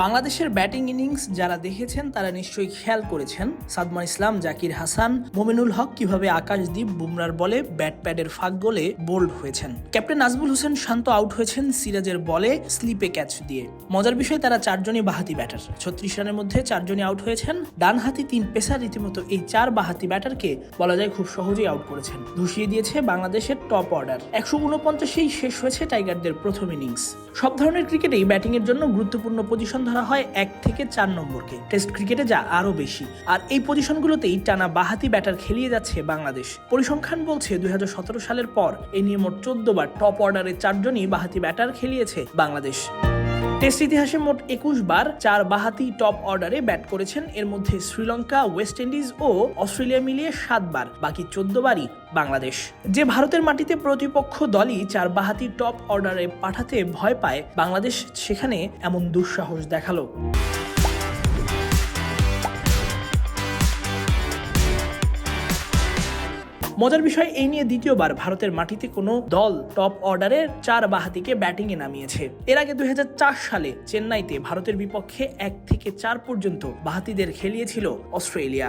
বাংলাদেশের batting innings যারা দেখেছেন, তারা নিশ্চয়ই খেয়াল করেছেন। সাদমান ইসলাম, জাকির হাসান, মোমিনুল হক কীভাবে আকাশদীপ বুমরার বলে ব্যাট প্যাডের ফাঁক গোলে বোল্ড হয়েছেন। ক্যাপ্টেন নাজমুল হোসেন শান্ত আউট হয়েছেন সিরাজের বলে স্লিপে ক্যাচ দিয়ে। মজার বিষয়, তারা চারজনই বাহাতি ব্যাটার। ছত্রিশ রানের মধ্যে চারজনই আউট হয়েছেন। ডান হাতি তিন পেসার রীতিমতো এই চার বাহাতি ব্যাটারকে বলা যায় খুব সহজেই আউট করেছেন। ধুসিয়ে দিয়েছে বাংলাদেশের টপ অর্ডার। একশো উনপঞ্চাশেই শেষ হয়েছে টাইগারদের প্রথম ইনিংস। সব ধরনের ক্রিকেটেই ব্যাটিং এর জন্য গুরুত্বপূর্ণ পজিশন ধরা হয় এক থেকে চার নম্বরকে। টেস্ট ক্রিকেটে যা আরও বেশি। আর এই পজিশনগুলোতেই টানা বাহাতি ব্যাটার খেলিয়ে যাচ্ছে বাংলাদেশ। পরিসংখ্যান বলছে, দুই হাজার সতেরো সালের পর এই নিয়ে মোট চোদ্দ বার টপ অর্ডারে চারজনই বাহাতি ব্যাটার খেলিয়েছে বাংলাদেশ। টেস্ট ইতিহাসে মোট একুশ বার চার বাহাতি টপ অর্ডারে ব্যাট করেছেন। এর মধ্যে শ্রীলঙ্কা, ওয়েস্ট ইন্ডিজ ও অস্ট্রেলিয়া মিলিয়ে সাতবার বাকি চোদ্দ বারই বাংলাদেশ। যে ভারতের মাটিতে প্রতিপক্ষ দলই চার বাহাতি টপ অর্ডারে পাঠাতে ভয় পায়, বাংলাদেশ সেখানে এমন দুঃসাহস দেখাল। মজার বিষয়, এই নিয়ে দ্বিতীয়বার ভারতের মাটিতে কোনো দল টপ অর্ডারের চার বাহাতিকে ব্যাটিংয়ে নামিয়েছে। এর আগে দু হাজার চার সালে চেন্নাইতে ভারতের বিপক্ষে এক থেকে চার পর্যন্ত বাহাতিদের খেলিয়েছিল অস্ট্রেলিয়া।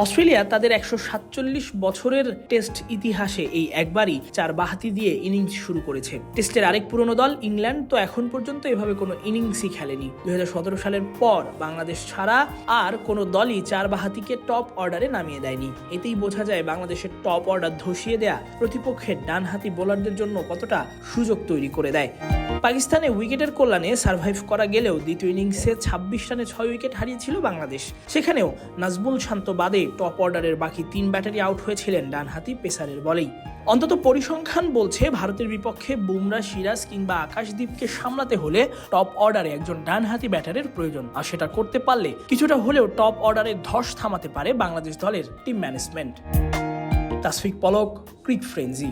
অস্ট্রেলিয়া তাদের একশো সাতচল্লিশ বছরের টেস্ট ইতিহাসে এই একবারই চার বাহাতি দিয়ে ইনিংস শুরু করেছে। টেস্টের আরেক পুরনো দল ইংল্যান্ড তো এখন পর্যন্ত এভাবে কোনো ইনিংসই খেলেনি। দুই হাজার সতেরো সালের পর বাংলাদেশ ছাড়া আর কোনো দলই চার বাহাতিকে টপ অর্ডারে নামিয়ে দেয়নি। এতেই বোঝা যায় বাংলাদেশের টপ অর্ডার ধসিয়ে দেয়া প্রতিপক্ষের ডানহাতি বোলারদের জন্য কতটা সুযোগ তৈরি করে দেয়। পাকিস্তানে উইকেটের কল্যাণে সার্ভাইভ করা গেলেও দ্বিতীয় ইনিংসে ছাব্বিশ রানে ছয় উইকেট হারিয়েছিল বাংলাদেশ। সেখানেও নাজমুল শান্ত বাদে টপ অর্ডারের বাকি তিন ব্যাটারি আউট হয়েছিলেন ডানহাতি পেসারের বলেই। অন্তত পরিসংখ্যান বলছে, ভারতের বিপক্ষে বুমরা, সিরাজ কিংবা আকাশদীপকে সামলাতে হলে টপ অর্ডারে একজন ডানহাতি ব্যাটারের প্রয়োজন। আর সেটা করতে পারলে কিছুটা হলেও টপ অর্ডারে ধস থামাতে পারে বাংলাদেশ দলের team management. Tasfiq Polok, Cric Frenzy